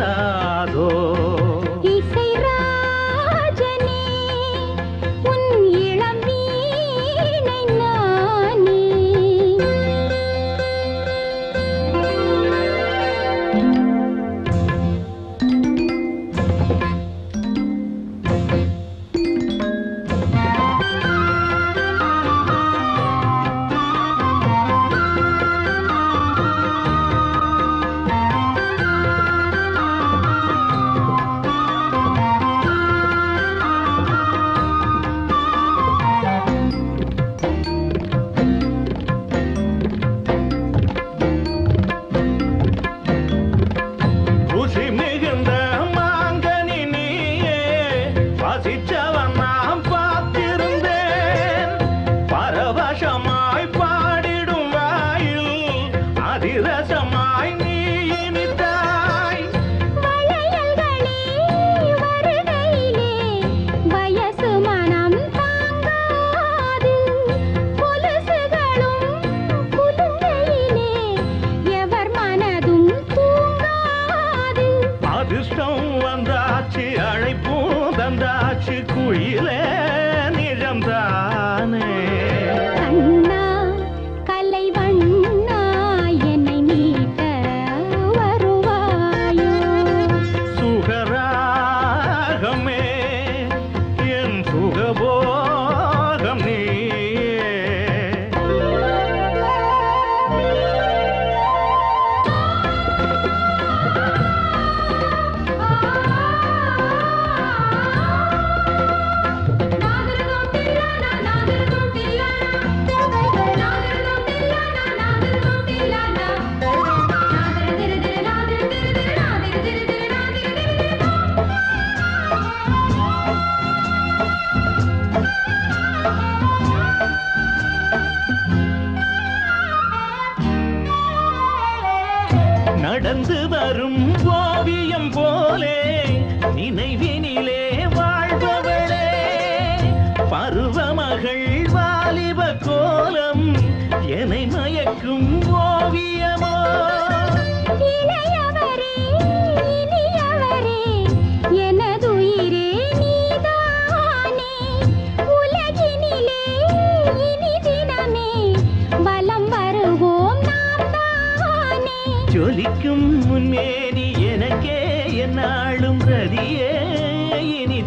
ಸದಾ அதிர்ஷ்டம் வந்தாச்சு அழைப்பும் தந்தாச்சு குயில நிஜம் தானே சுகராகமே என் சுகபோ சிரிக்கும் முன்னேறி எனக்கே என்னாலும் ரதியே இனி